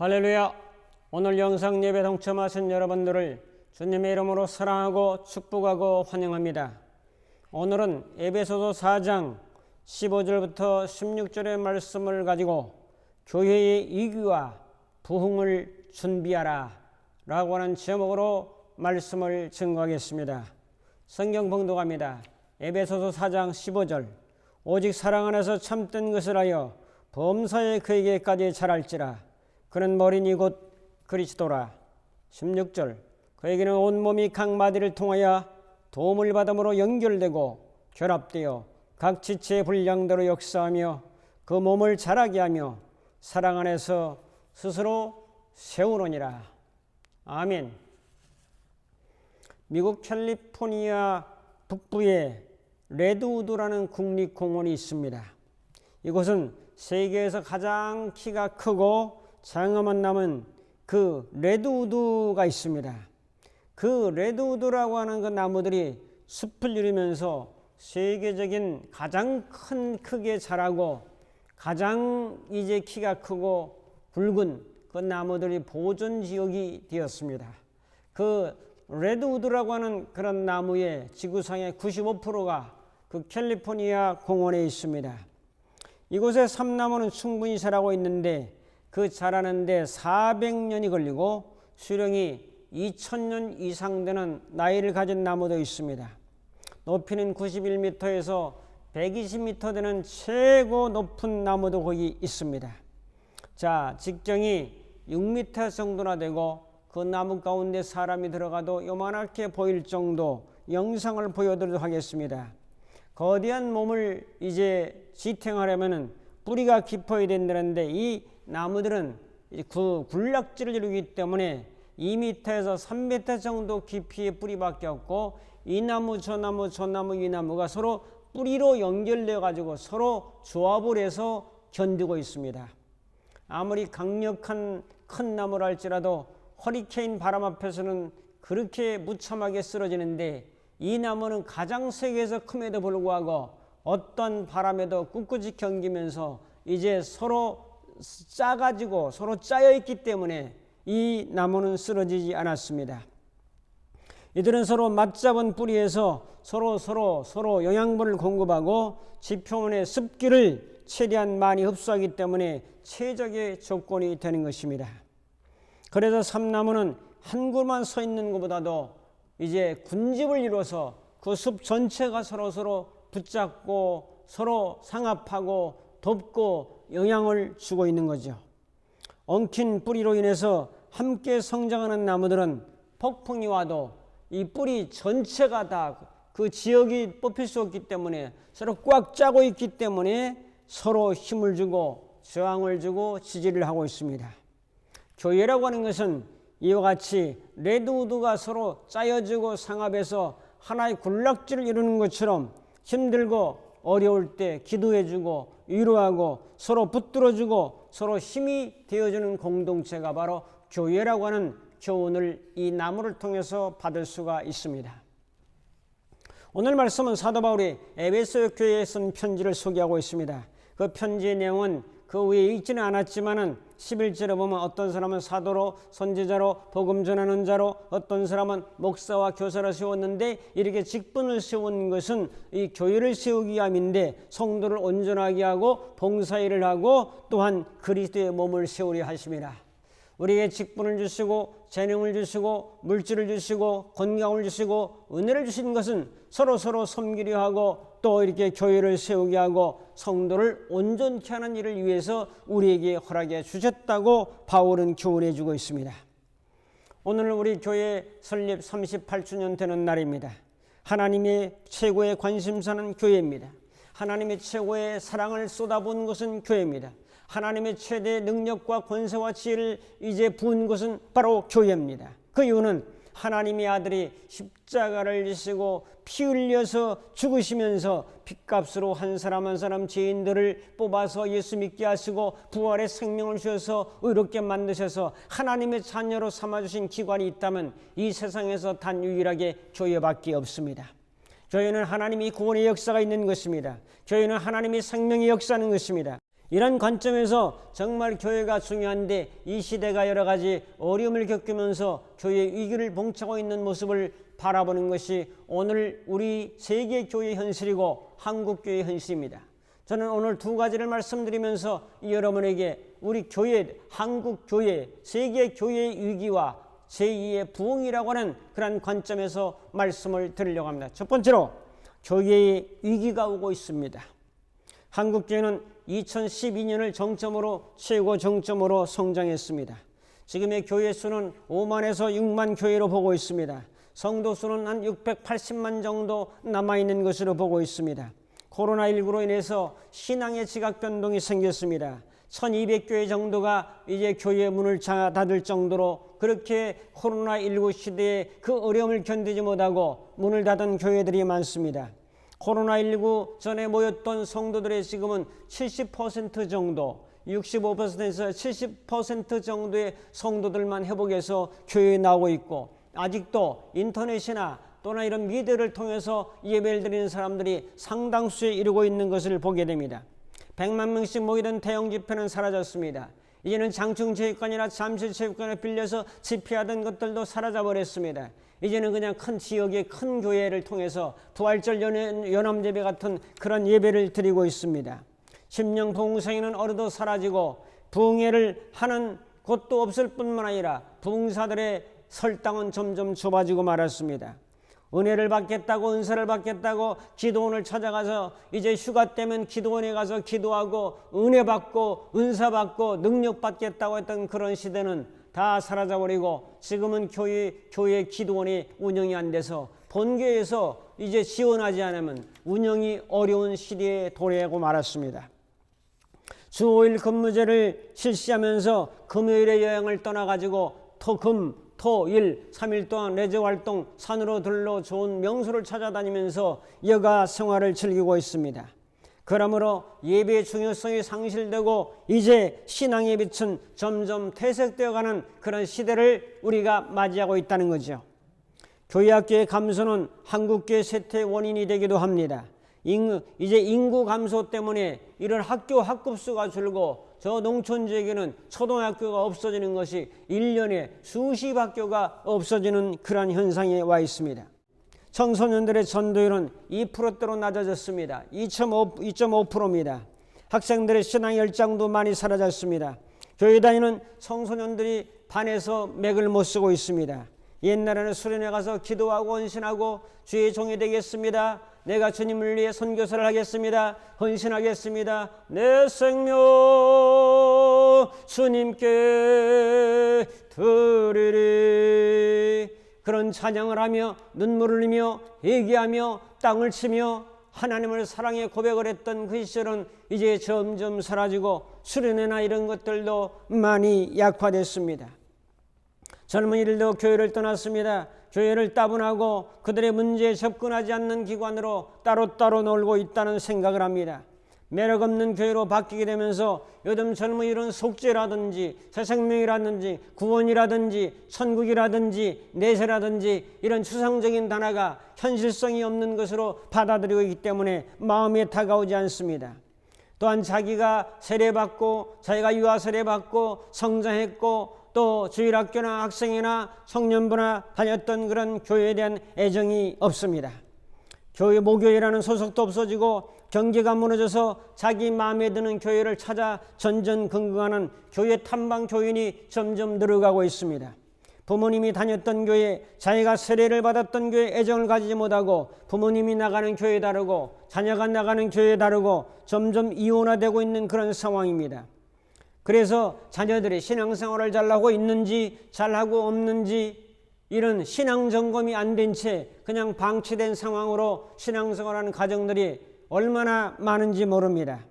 할렐루야! 오늘 영상 예배 동참하신 여러분들을 주님의 이름으로 사랑하고 축복하고 환영합니다. 오늘은 에베소서 4장 15절부터 16절의 말씀을 가지고 교회의 이기와 부흥을 준비하라 라고 하는 제목으로 말씀을 증거하겠습니다. 성경 봉독합니다. 에베소서 4장 15절 오직 사랑 안에서 참된 것을 하여 범사에 그에게까지 자랄지라 그는 머리니 곧 그리스도라. 16절. 그에게는 온몸이 각 마디를 통하여 도움을 받음으로 연결되고 결합되어 각 지체의 분량대로 역사하며 그 몸을 자라게 하며 사랑 안에서 스스로 세우노니라. 아멘. 미국 캘리포니아 북부에 레드우드라는 국립공원이 있습니다. 이곳은 세계에서 가장 키가 크고 장엄한 나무는 그 레드우드가 있습니다. 그 레드우드라고 하는 그 나무들이 숲을 이루면서 세계적인 가장 큰 크게 자라고 가장 이제 키가 크고 굵은 그 나무들이 보존 지역이 되었습니다. 그 레드우드라고 하는 그런 나무의 지구상의 95%가 그 캘리포니아 공원에 있습니다. 이곳에 삼나무는 충분히 자라고 있는데 그 자라는데 400년이 걸리고 수령이 2000년 이상 되는 나이를 가진 나무도 있습니다. 높이는 91m에서 120m 되는 최고 높은 나무도 거기 있습니다. 자, 직경이 6m 정도나 되고 그 나무 가운데 사람이 들어가도 요만하게 보일 정도 영상을 보여드리도록 하겠습니다. 거대한 몸을 이제 지탱하려면은 뿌리가 깊어야 된다는데 이 나무들은 그 군락지를 이루기 때문에 2m에서 3m 정도 깊이의 뿌리밖에 없고 이 나무 저 나무 저 나무 이 나무가 서로 뿌리로 연결되어 가지고 서로 조합을 해서 견디고 있습니다. 아무리 강력한 큰 나무라 할지라도 허리케인 바람 앞에서는 그렇게 무참하게 쓰러지는데 이 나무는 가장 세계에서 큼에도 불구하고 어떤 바람에도 꿋꿋이 견기면서 이제 서로 짜가지고 서로 짜여 있기 때문에 이 나무는 쓰러지지 않았습니다. 이들은 서로 맞잡은 뿌리에서 서로 서로 서로 영양분을 공급하고 지표면의 습기를 최대한 많이 흡수하기 때문에 최적의 조건이 되는 것입니다. 그래서 삼나무는 한 그루만 서 있는 것보다도 이제 군집을 이루어서 그 숲 전체가 서로 서로 붙잡고 서로 상합하고 돕고 영향을 주고 있는 거죠. 엉킨 뿌리로 인해서 함께 성장하는 나무들은 폭풍이 와도 이 뿌리 전체가 다 그 지역이 뽑힐 수 없기 때문에 서로 꽉 짜고 있기 때문에 서로 힘을 주고 저항을 주고 지지를 하고 있습니다. 교회라고 하는 것은 이와 같이 레드우드가 서로 짜여지고 상합해서 하나의 군락지를 이루는 것처럼 힘들고 어려울 때 기도해주고 위로하고 서로 붙들어주고 서로 힘이 되어주는 공동체가 바로 교회라고 하는 교훈을 이 나무를 통해서 받을 수가 있습니다. 오늘 말씀은 사도 바울이 에베소 교회에 쓴 편지를 소개하고 있습니다. 그 편지의 내용은 그 위에 있지는 않았지만은 11절에 보면 어떤 사람은 사도로 선지자로 복음 전하는 자로 어떤 사람은 목사와 교사를 세웠는데 이렇게 직분을 세운 것은 이 교회를 세우기 위함인데 성도를 온전하게 하고 봉사일을 하고 또한 그리스도의 몸을 세우려 하십니다. 우리에게 직분을 주시고 재능을 주시고 물질을 주시고 건강을 주시고 은혜를 주신 것은 서로 서로 섬기려 하고 또 이렇게 교회를 세우게 하고 성도를 온전케 하는 일을 위해서 우리에게 허락해 주셨다고 바울은 교훈해 주고 있습니다. 오늘 우리 교회 설립 38주년 되는 날입니다. 하나님의 최고의 관심사는 교회입니다. 하나님의 최고의 사랑을 쏟아부은 것은 교회입니다. 하나님의 최대 능력과 권세와 지혜를 이제 부은 것은 바로 교회입니다. 그 이유는 하나님의 아들이 십자가를 지시고 피 흘려서 죽으시면서 핏값으로 한 사람 한 사람 죄인들을 뽑아서 예수 믿게 하시고 부활의 생명을 주셔서 의롭게 만드셔서 하나님의 자녀로 삼아주신 기관이 있다면 이 세상에서 단 유일하게 교회밖에 없습니다. 교회는 하나님이 구원의 역사가 있는 것입니다. 교회는 하나님이 생명의 역사는 것입니다. 이런 관점에서 정말 교회가 중요한데 이 시대가 여러 가지 어려움을 겪으면서 교회 위기를 봉착하고 있는 모습을 바라보는 것이 오늘 우리 세계 교회 현실이고 한국 교회 현실입니다. 저는 오늘 두 가지를 말씀드리면서 여러분에게 우리 교회, 한국 교회, 세계 교회의 위기와 제2의 부흥이라고 하는 그런 관점에서 말씀을 드리려고 합니다. 첫 번째로 교회의 위기가 오고 있습니다. 한국 교회는 2012년을 정점으로 최고 정점으로 성장했습니다. 지금의 교회 수는 5만에서 6만 교회로 보고 있습니다. 성도 수는 한 680만 정도 남아 있는 것으로 보고 있습니다. 코로나19로 인해서 신앙의 지각 변동이 생겼습니다. 1200교회 정도가 이제 교회 문을 닫을 정도로 그렇게 코로나19 시대에 그 어려움을 견디지 못하고 문을 닫은 교회들이 많습니다. 코로나19 전에 모였던 성도들의 지금은 70% 정도 65%에서 70% 정도의 성도들만 회복해서 교회에 나오고 있고 아직도 인터넷이나 또나 이런 미디어를 통해서 예배를 드리는 사람들이 상당수에 이르고 있는 것을 보게 됩니다. 100만 명씩 모이던 대형 집회는 사라졌습니다. 이제는 장충체육관이나 잠실체육관을 빌려서 집회하던 것들도 사라져 버렸습니다. 이제는 그냥 큰 지역의 큰 교회를 통해서 부활절 연암예배 같은 그런 예배를 드리고 있습니다. 심령 부흥성에는 어느덧 사라지고 부흥회를 하는 곳도 없을 뿐만 아니라 부흥사들의 설당은 점점 좁아지고 말았습니다. 은혜를 받겠다고 은사를 받겠다고 기도원을 찾아가서 이제 휴가 때면 기도원에 가서 기도하고 은혜 받고 은사 받고 능력 받겠다고 했던 그런 시대는 다 사라져 버리고 지금은 교회 교회 기도원이 운영이 안 돼서 본교에서 이제 지원하지 않으면 운영이 어려운 시대에 도래하고 말았습니다. 주 5일 근무제를 실시하면서 금요일에 여행을 떠나가지고 토 금 토, 일, 3일 동안 레저 활동, 산으로 들러 좋은 명소를 찾아다니면서 여가 생활을 즐기고 있습니다. 그러므로 예배의 중요성이 상실되고 이제 신앙의 빛은 점점 퇴색되어 가는 그런 시대를 우리가 맞이하고 있다는 거죠. 교회학교의 감소는 한국교회 쇠퇴 원인이 되기도 합니다. 이제 인구 감소 때문에 이런 학교 학급수가 줄고 저 농촌 지역에는 초등학교가 없어지는 것이 1년에 수십 학교가 없어지는 그러한 현상에 와 있습니다. 청소년들의 전도율은 2%대로 낮아졌습니다. 2.5%입니다. 학생들의 신앙 열정도 많이 사라졌습니다. 교회 다니는 청소년들이 반에서 맥을 못 쓰고 있습니다. 옛날에는 수련회 가서 기도하고 헌신하고 주의 종이 되겠습니다. 내가 주님을 위해 선교사를 하겠습니다. 헌신하겠습니다. 내 생명 주님께 드리리. 그런 찬양을 하며 눈물을 흘리며 얘기하며 땅을 치며 하나님을 사랑해 고백을 했던 그 시절은 이제 점점 사라지고 수련회나 이런 것들도 많이 약화됐습니다. 젊은이들도 교회를 떠났습니다. 교회를 따분하고 그들의 문제에 접근하지 않는 기관으로 따로따로 놀고 있다는 생각을 합니다. 매력 없는 교회로 바뀌게 되면서 요즘 젊은이들은 속죄라든지 새 생명이라든지 구원이라든지 천국이라든지 내세라든지 이런 추상적인 단어가 현실성이 없는 것으로 받아들이고 있기 때문에 마음에 다가오지 않습니다. 또한 자기가 세례받고 자기가 유아 세례받고 성장했고 또 주일학교나 학생이나 청년부나 다녔던 그런 교회에 대한 애정이 없습니다. 교회 모교회라는 소속도 없어지고 경제가 무너져서 자기 마음에 드는 교회를 찾아 전전긍긍하는 교회 탐방 교인이 점점 늘어가고 있습니다. 부모님이 다녔던 교회, 자기가 세례를 받았던 교회 애정을 가지지 못하고 부모님이 나가는 교회 다르고 자녀가 나가는 교회 다르고 점점 이원화되고 있는 그런 상황입니다. 그래서 자녀들이 신앙생활을 잘하고 있는지 잘하고 없는지 이런 신앙 점검이 안 된 채 그냥 방치된 상황으로 신앙생활하는 가정들이 얼마나 많은지 모릅니다.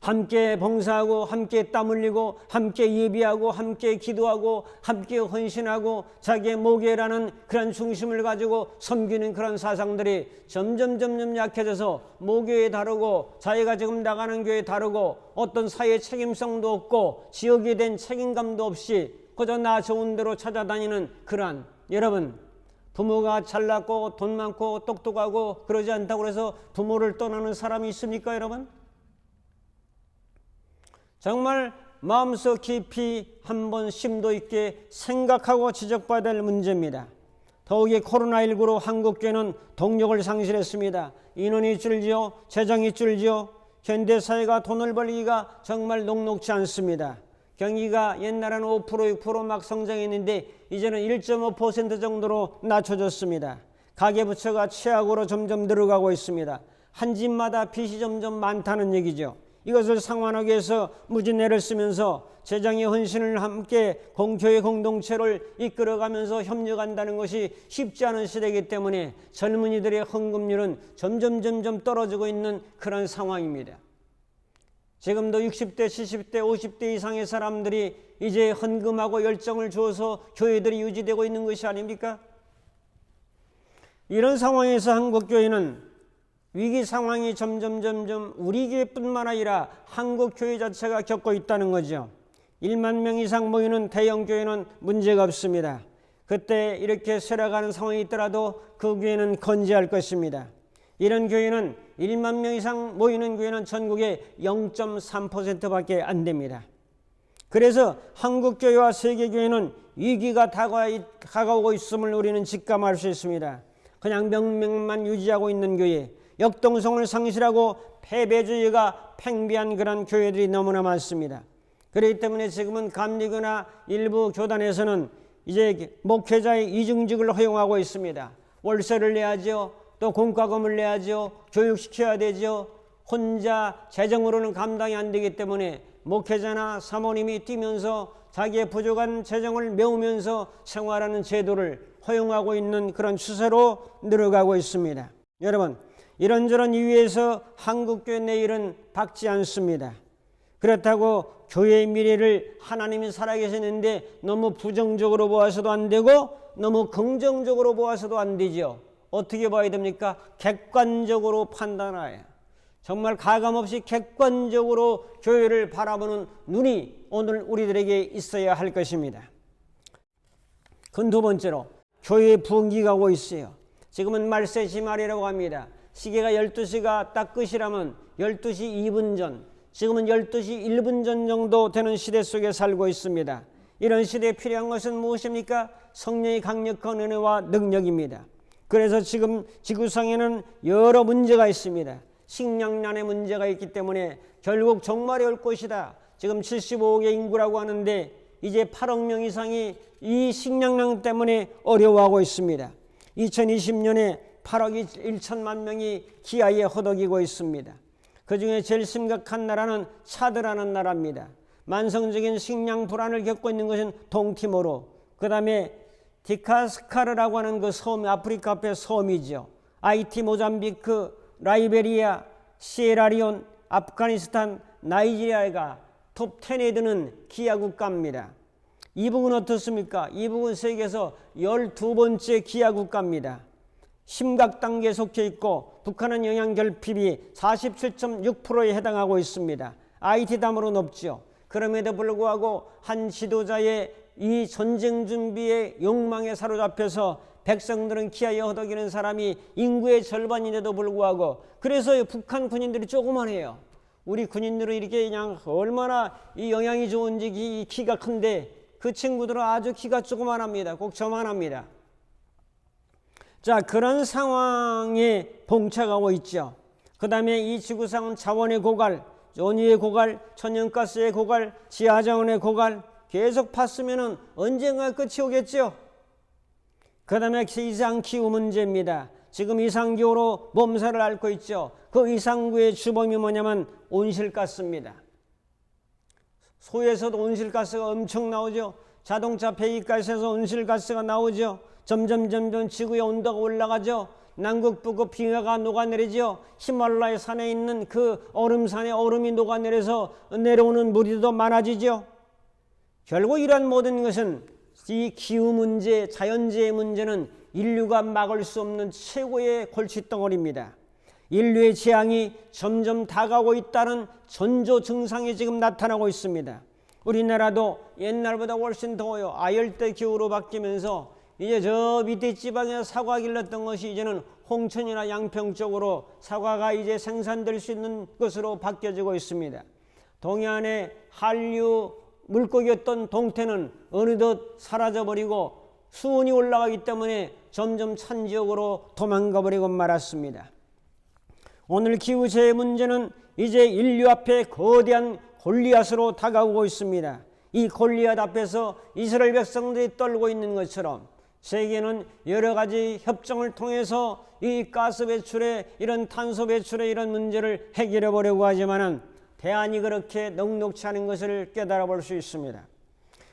함께 봉사하고 함께 땀 흘리고 함께 예비하고 함께 기도하고 함께 헌신하고 자기의 목회라는 그런 중심을 가지고 섬기는 그런 사상들이 점점 점점 약해져서 목회에 다르고 자기가 지금 나가는 교회 다르고 어떤 사회 책임성도 없고 지역에 대한 책임감도 없이 그저 나 좋은 대로 찾아다니는 그러한 여러분 부모가 잘났고 돈 많고 똑똑하고 그러지 않다고 해서 부모를 떠나는 사람이 있습니까 여러분? 정말 마음속 깊이 한번 심도 있게 생각하고 지적받아야 될 문제입니다. 더욱이 코로나19로 한국교회는 동력을 상실했습니다. 인원이 줄지요, 재정이 줄지요, 현대사회가 돈을 벌기가 정말 녹록지 않습니다. 경기가 옛날에는 5% 6%막 성장했는데 이제는 1.5% 정도로 낮춰졌습니다. 가계부채가 최악으로 점점 늘어가고 있습니다. 한 집마다 빚이 점점 많다는 얘기죠. 이것을 상환하기 위해서 무진애를 쓰면서 재정의 헌신을 함께 공교회 공동체를 이끌어가면서 협력한다는 것이 쉽지 않은 시대이기 때문에 젊은이들의 헌금률은 점점 점점 떨어지고 있는 그런 상황입니다. 지금도 60대, 70대, 50대 이상의 사람들이 이제 헌금하고 열정을 주어서 교회들이 유지되고 있는 것이 아닙니까? 이런 상황에서 한국교회는 위기 상황이 점점 점점 우리 교회뿐만 아니라 한국 교회 자체가 겪고 있다는 거죠. 1만 명 이상 모이는 대형 교회는 문제가 없습니다. 그때 이렇게 쇠락하는 상황이 있더라도 그 교회는 건재할 것입니다. 이런 교회는 1만 명 이상 모이는 교회는 전국에 0.3%밖에 안 됩니다. 그래서 한국 교회와 세계 교회는 위기가 다가오고 있음을 우리는 직감할 수 있습니다. 그냥 명명만 유지하고 있는 교회, 역동성을 상실하고 패배주의가 팽배한 그런 교회들이 너무나 많습니다. 그렇기 때문에 지금은 감리교나 일부 교단에서는 이제 목회자의 이중직을 허용하고 있습니다. 월세를 내야죠. 또 공과금을 내야죠. 교육시켜야 되죠. 혼자 재정으로는 감당이 안 되기 때문에 목회자나 사모님이 뛰면서 자기의 부족한 재정을 메우면서 생활하는 제도를 허용하고 있는 그런 추세로 늘어가고 있습니다. 여러분, 이런저런 이유에서 한국교회 내일은 밝지 않습니다. 그렇다고 교회의 미래를 하나님이 살아계시는데 너무 부정적으로 보아서도 안 되고 너무 긍정적으로 보아서도 안 되죠. 어떻게 봐야 됩니까? 객관적으로 판단하여 정말 가감없이 객관적으로 교회를 바라보는 눈이 오늘 우리들에게 있어야 할 것입니다. 그 두 번째로 교회 부흥기가 오고 있어요. 지금은 말세시 말이라고 합니다. 시계가 12시가 딱 끝이라면 12시 2분 전, 지금은 12시 1분 전 정도 되는 시대 속에 살고 있습니다. 이런 시대에 필요한 것은 무엇입니까? 성령의 강력한 은혜와 능력입니다. 그래서 지금 지구상에는 여러 문제가 있습니다. 식량난의 문제가 있기 때문에 결국 종말이 올 것이다. 지금 75억의 인구라고 하는데 이제 8억 명 이상이 이 식량난 때문에 어려워하고 있습니다. 2020년에 8억 1천만 명이 기아에 허덕이고 있습니다. 그 중에 제일 심각한 나라는 차드라는 나라입니다. 만성적인 식량 불안을 겪고 있는 것은 동티모로, 그 다음에 디카스카르라고 하는 그 섬, 아프리카 앞에 섬이죠. 아이티, 모잠비크, 라이베리아, 시에라리온, 아프가니스탄, 나이지리아가 톱 10에 드는 기아 국가입니다. 이북은 어떻습니까? 이북은 세계에서 12번째 기아 국가입니다. 심각 단계에 속해 있고 북한은 영양 결핍이 47.6%에 해당하고 있습니다. IT 담으로 높죠. 그럼에도 불구하고 한 지도자의 이 전쟁 준비의 욕망에 사로잡혀서 백성들은 기아에 허덕이는 사람이 인구의 절반인데도 불구하고 그래서 북한 군인들이 조그만해요. 우리 군인들은 이렇게 그냥 얼마나 이 영향이 좋은지 이 키가 큰데 그 친구들은 아주 키가 조그만합니다. 꼭 저만합니다. 자 그런 상황에 봉착하고 있죠. 그 다음에 이 지구상은 자원의 고갈, 연유의 고갈, 천연가스의 고갈, 지하자원의 고갈 계속 팠으면 언젠가 끝이 오겠죠. 그 다음에 이상 기후 문제입니다. 지금 이상기후로 몸살을 앓고 있죠. 그 이상구의 주범이 뭐냐면 온실가스입니다. 소에서도 온실가스가 엄청 나오죠. 자동차 배기가스에서 온실가스가 나오죠. 점점 점점 지구의 온도가 올라가죠. 남극 북극 빙하가 녹아내리죠. 히말라야 산에 있는 그 얼음산에 얼음이 녹아내려서 내려오는 물이 더 많아지죠. 결국 이러한 모든 것은 이 기후 문제, 자연재해 문제는 인류가 막을 수 없는 최고의 골칫덩어리입니다. 인류의 재앙이 점점 다가오고 있다는 전조 증상이 지금 나타나고 있습니다. 우리나라도 옛날보다 훨씬 더워요. 아열대 기후로 바뀌면서 이제 저 밑에 지방에 사과 길렀던 것이 이제는 홍천이나 양평 쪽으로 사과가 이제 생산될 수 있는 것으로 바뀌어지고 있습니다. 동해안의 한류 물고기였던 동태는 어느덧 사라져버리고 수온이 올라가기 때문에 점점 찬 지역으로 도망가 버리고 말았습니다. 오늘 기후재해 문제는 이제 인류 앞에 거대한 골리앗으로 다가오고 있습니다. 이 골리앗 앞에서 이스라엘 백성들이 떨고 있는 것처럼 세계는 여러 가지 협정을 통해서 이 가스 배출에 이런 탄소 배출에 이런 문제를 해결해 보려고 하지만은 대안이 그렇게 넉넉치 않은 것을 깨달아 볼 수 있습니다.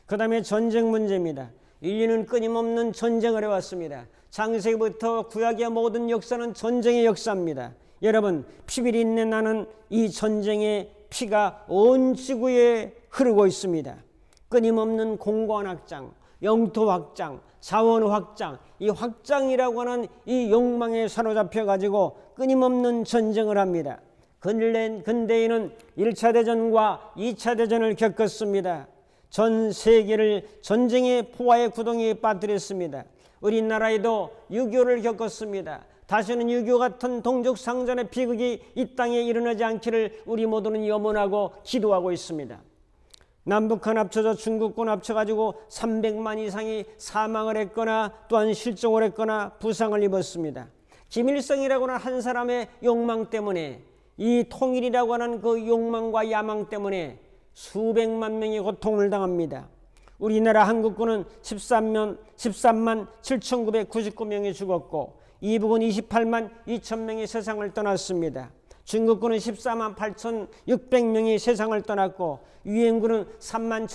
그 다음에 전쟁 문제입니다. 인류는 끊임없는 전쟁을 해왔습니다. 창세기부터 구약의 모든 역사는 전쟁의 역사입니다. 여러분 피비린내 나는 이 전쟁의 피가 온 지구에 흐르고 있습니다. 끊임없는 공무원 확장, 영토 확장, 자원 확장, 이 확장이라고 하는 이 욕망에 사로잡혀 가지고 끊임없는 전쟁을 합니다. 근대에는 1차 대전과 2차 대전을 겪었습니다. 전 세계를 전쟁의 포화의 구덩이에 빠뜨렸습니다. 우리나라에도 6.25를 겪었습니다. 다시는 6.25 같은 동족 상전의 비극이 이 땅에 일어나지 않기를 우리 모두는 염원하고 기도하고 있습니다. 남북한 합쳐서 중국군 합쳐가지고 300만 이상이 사망을 했거나 또한 실종을 했거나 부상을 입었습니다. 김일성이라고 하는 한 사람의 욕망 때문에 이 통일이라고 하는 그 욕망과 야망 때문에 수백만 명이 고통을 당합니다. 우리나라 한국군은 13만, 13만 7,999명이 죽었고 이북은 28만 2천 명이 세상을 떠났습니다. 중국군은 14만 8,600명이 세상을 떠났고 유엔군은 3만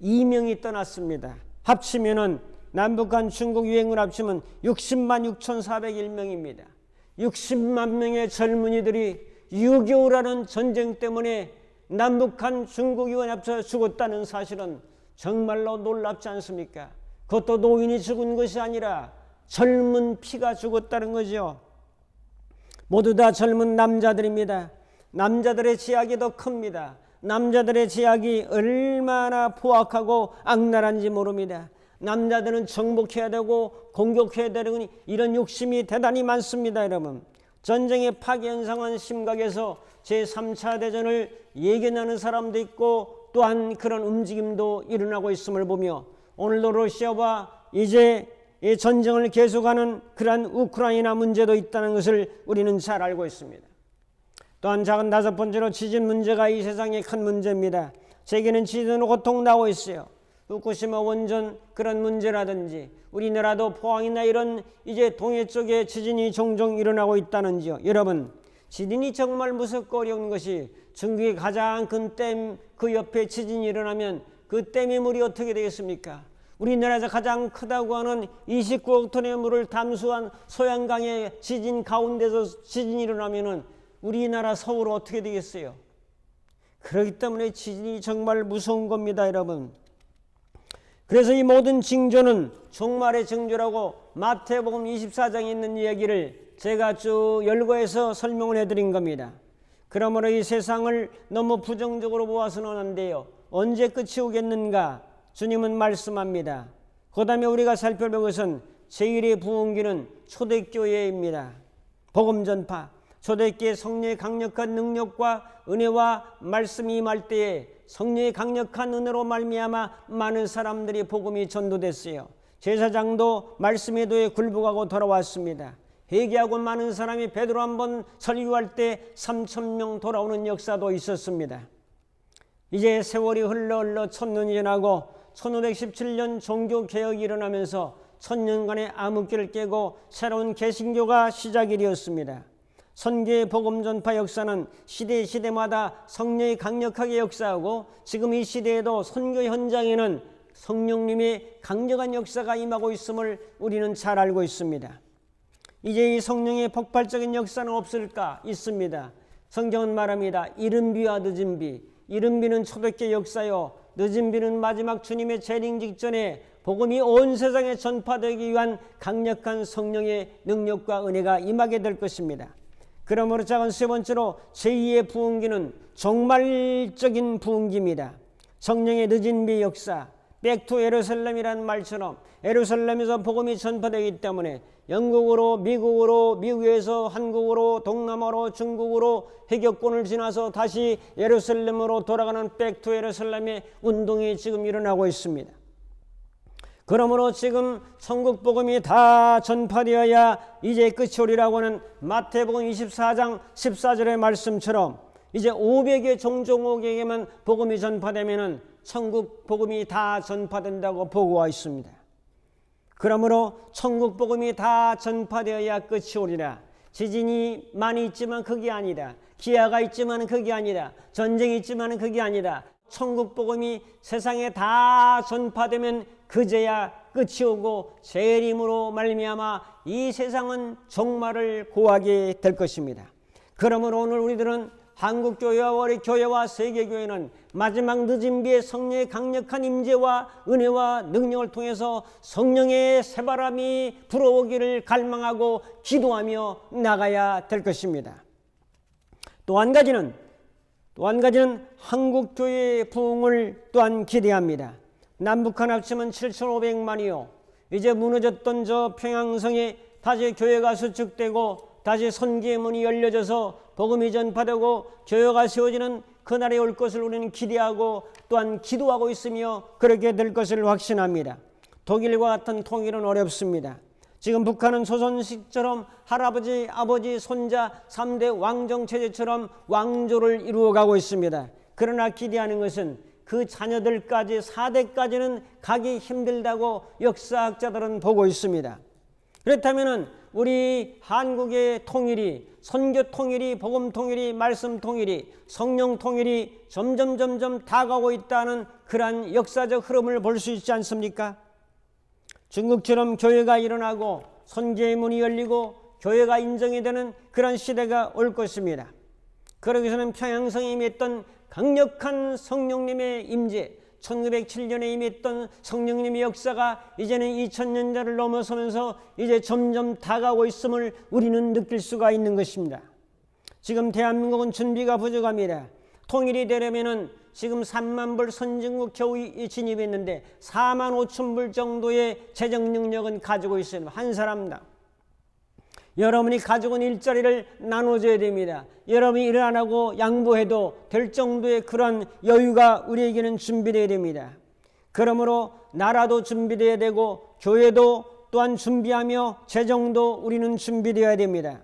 7,902명이 떠났습니다. 합치면은 남북한 중국 유엔군 합치면 60만 6,401명입니다. 60만 명의 젊은이들이 6.25라는 전쟁 때문에 남북한 중국 유엔 합쳐 죽었다는 사실은 정말로 놀랍지 않습니까? 그것도 노인이 죽은 것이 아니라 젊은 피가 죽었다는 거죠. 모두 다 젊은 남자들입니다. 남자들의 제약이 더 큽니다. 남자들의 제약이 얼마나 포악하고 악랄한지 모릅니다. 남자들은 정복해야 되고 공격해야 되는 이런 욕심이 대단히 많습니다, 여러분. 전쟁의 파괴 현상은 심각해서 제3차 대전을 예견하는 사람도 있고 또한 그런 움직임도 일어나고 있음을 보며 오늘도 러시아와 이제 이 전쟁을 계속하는 그러한 우크라이나 문제도 있다는 것을 우리는 잘 알고 있습니다. 또한 작은 다섯 번째로 지진 문제가 이 세상의 큰 문제입니다. 세계는 지진으로 고통나고 있어요. 후쿠시마 원전 그런 문제라든지 우리나라도 포항이나 이런 이제 동해 쪽에 지진이 종종 일어나고 있다는지요. 여러분 지진이 정말 무섭고 어려운 것이 중국의 가장 큰 댐 그 옆에 지진이 일어나면 그 댐의 물이 어떻게 되겠습니까? 우리나라에서 가장 크다고 하는 29억 톤의 물을 담수한 소양강의 지진 가운데서 지진이 일어나면은 우리나라 서울 어떻게 되겠어요? 그렇기 때문에 지진이 정말 무서운 겁니다, 여러분. 그래서 이 모든 징조는 종말의 징조라고 마태복음 24장에 있는 이야기를 제가 쭉 열거해서 설명을 해드린 겁니다. 그러므로 이 세상을 너무 부정적으로 보아서는 안 돼요. 언제 끝이 오겠는가? 주님은 말씀합니다. 그 다음에 우리가 살펴볼 것은 제1의 부흥기는 초대교회입니다. 복음 전파, 초대교회 성령의 강력한 능력과 은혜와 말씀이 임할 때에 성령의 강력한 은혜로 말미암아 많은 사람들이 복음이 전도됐어요. 제사장도 말씀의 도에 굴복하고 돌아왔습니다. 회개하고 많은 사람이 베드로 한번 설교할 때 3천 명 돌아오는 역사도 있었습니다. 이제 세월이 흘러 흘러 천년이 지나고 1517년 종교 개혁이 일어나면서 천년간의 암흑기를 깨고 새로운 개신교가 시작이 되었습니다. 선교의 복음 전파 역사는 시대 시대마다 성령이 강력하게 역사하고 지금 이 시대에도 선교 현장에는 성령님의 강력한 역사가 임하고 있음을 우리는 잘 알고 있습니다. 이제 이 성령의 폭발적인 역사는 없을까? 있습니다. 성경은 말합니다. 이른 비와 늦은 비. 이른 비는 초대교 역사요. 늦은 비는 마지막 주님의 재림 직전에 복음이 온 세상에 전파되기 위한 강력한 성령의 능력과 은혜가 임하게 될 것입니다. 그러므로 작은 세 번째로 제2의 부흥기는 종말적인 부흥기입니다. 성령의 늦은 비 역사, 백투 예루살렘이라는 말처럼 예루살렘에서 복음이 전파되기 때문에 영국으로 미국으로 미국에서 한국으로 동남아로 중국으로 해격권을 지나서 다시 예루살렘으로 돌아가는 백투 예루살렘의 운동이 지금 일어나고 있습니다. 그러므로 지금 천국 복음이 다 전파되어야 이제 끝이 오리라고 하는 마태복음 24장 14절의 말씀처럼 이제 500의 종종옥에게만 복음이 전파되면은 천국 복음이 다 전파된다고 보고와 있습니다. 그러므로 천국 복음이 다 전파되어야 끝이 오리라. 지진이 많이 있지만 그게 아니다. 기아가 있지만 그게 아니다. 전쟁이 있지만 그게 아니다. 천국 복음이 세상에 다 전파되면 그제야 끝이 오고 재림으로 말미암아 이 세상은 종말을 고하게 될 것입니다. 그러므로 오늘 우리들은 한국 교회와 우리 교회와 세계 교회는 마지막 늦은 비의 성령의 강력한 임재와 은혜와 능력을 통해서 성령의 새바람이 불어오기를 갈망하고 기도하며 나가야 될 것입니다. 또 한 가지는 또 한 가지는 한국 교회의 부흥을 또한 기대합니다. 남북한 합치면 7,500만이요. 이제 무너졌던 저 평양성에 다시 교회가 수축되고 다시 선기의 문이 열려져서 복음이 전파되고 교회가 세워지는 그날이 올 것을 우리는 기대하고 또한 기도하고 있으며 그렇게 될 것을 확신합니다. 독일과 같은 통일은 어렵습니다. 지금 북한은 조선식처럼 할아버지, 아버지, 손자 3대 왕정 체제처럼 왕조를 이루어가고 있습니다. 그러나 기대하는 것은 그 자녀들까지 4대까지는 가기 힘들다고 역사학자들은 보고 있습니다. 그렇다면 우리 한국의 통일이 선교 통일이 복음 통일이 말씀 통일이 성령 통일이 점점 점점 다가오고 있다는 그러한 역사적 흐름을 볼 수 있지 않습니까? 중국처럼 교회가 일어나고 선교의 문이 열리고 교회가 인정이 되는 그런 시대가 올 것입니다. 그러기 위해서는 평양성에 임했던 강력한 성령님의 임재, 1907년에 임했던 성령님의 역사가 이제는 2000년대를 넘어서면서 이제 점점 다가오고 있음을 우리는 느낄 수가 있는 것입니다. 지금 대한민국은 준비가 부족합니다. 통일이 되려면은 지금 3만 불 선진국 겨우 진입했는데 4만 5천 불 정도의 재정 능력은 가지고 있어요. 한 사람당. 여러분이 가지고 있는 일자리를 나눠줘야 됩니다. 여러분이 일안 하고 양보해도 될 정도의 그런 여유가 우리에게는 준비되어야 됩니다. 그러므로 나라도 준비되어야 되고 교회도 또한 준비하며 재정도 우리는 준비되어야 됩니다.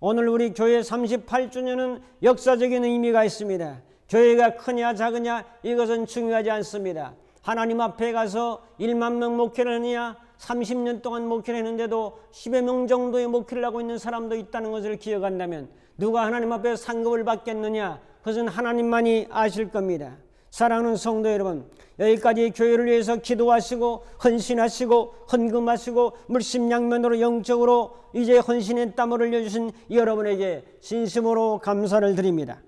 오늘 우리 교회 38주년은 역사적인 의미가 있습니다. 교회가 크냐 작으냐 이것은 중요하지 않습니다. 하나님 앞에 가서 1만 명 목회를 하느냐 30년 동안 목회를 했는데도 10여 명 정도의 목회를 하고 있는 사람도 있다는 것을 기억한다면 누가 하나님 앞에 상급을 받겠느냐 그것은 하나님만이 아실 겁니다. 사랑하는 성도 여러분 여기까지 교회를 위해서 기도하시고 헌신하시고 헌금하시고 물심양면으로 영적으로 이제 헌신의 땀을 흘려주신 여러분에게 진심으로 감사를 드립니다.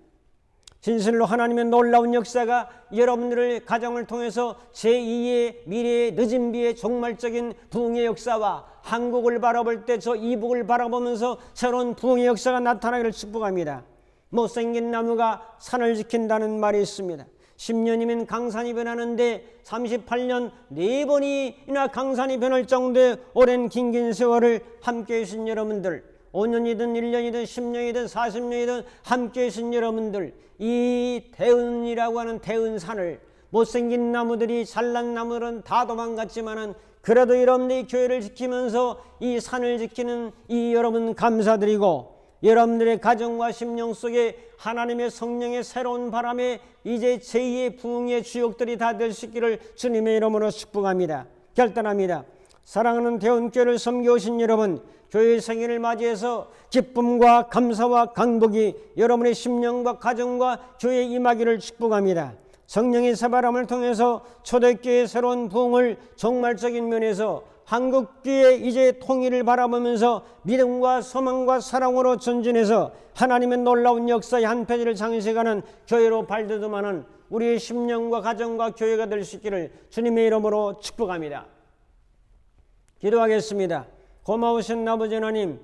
진실로 하나님의 놀라운 역사가 여러분들의 가정을 통해서 제2의 미래의 늦은 비의 종말적인 부흥의 역사와 한국을 바라볼 때 저 이북을 바라보면서 새로운 부흥의 역사가 나타나기를 축복합니다. 못생긴 나무가 산을 지킨다는 말이 있습니다. 10년이면 강산이 변하는데 38년 네 번이나 강산이 변할 정도의 오랜 긴긴 세월을 함께 해주신 여러분들 5년이든 1년이든 10년이든 40년이든 함께 계신 여러분들 이 대은이라고 하는 대은산을 못생긴 나무들이 잘난 나무들은 다 도망갔지만은 그래도 여러분들이 교회를 지키면서 이 산을 지키는 이 여러분 감사드리고 여러분들의 가정과 심령 속에 하나님의 성령의 새로운 바람에 이제 제2의 부흥의 주역들이 다 될 수 있기를 주님의 이름으로 축복합니다. 결단합니다. 사랑하는 대원교회를 섬겨오신 여러분 교회 생일을 맞이해서 기쁨과 감사와 강복이 여러분의 심령과 가정과 교회에 임하기를 축복합니다. 성령의 사바람을 통해서 초대교회의 새로운 부흥을 종말적인 면에서 한국교회 이제 통일을 바라보면서 믿음과 소망과 사랑으로 전진해서 하나님의 놀라운 역사의 한 페이지를 장식하는 교회로 발돋움하는 우리의 심령과 가정과 교회가 될 수 있기를 주님의 이름으로 축복합니다. 기도하겠습니다. 고마우신 아버지 하나님,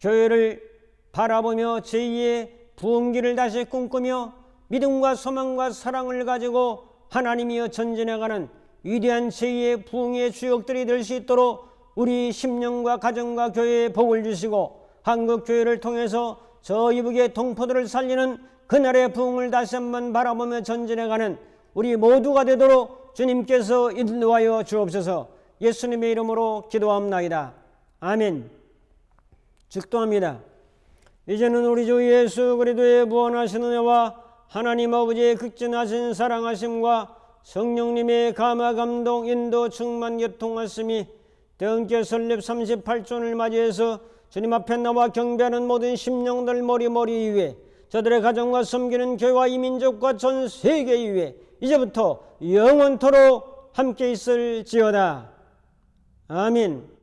교회를 바라보며 제2의 부흥기를 다시 꿈꾸며 믿음과 소망과 사랑을 가지고 하나님이여 전진해가는 위대한 제2의 부흥의 주역들이 될 수 있도록 우리 심령과 가정과 교회에 복을 주시고 한국 교회를 통해서 저 이북의 동포들을 살리는 그날의 부흥을 다시 한번 바라보며 전진해가는 우리 모두가 되도록 주님께서 인도하여 주옵소서 예수님의 이름으로 기도합나이다. 아멘. 즉도합니다. 이제는 우리 주 예수 그리스도의 무한하신 은혜와 하나님 아버지의 극진하신 사랑하심과 성령님의 감화 감동 인도 충만 교통하심이 등께 설립 38조를 맞이해서 주님 앞에 나와 경배하는 모든 심령들 머리머리 위에 저들의 가정과 섬기는 교회와 이민족과 전 세계 위에 이제부터 영원토록 함께 있을지어다. 아멘.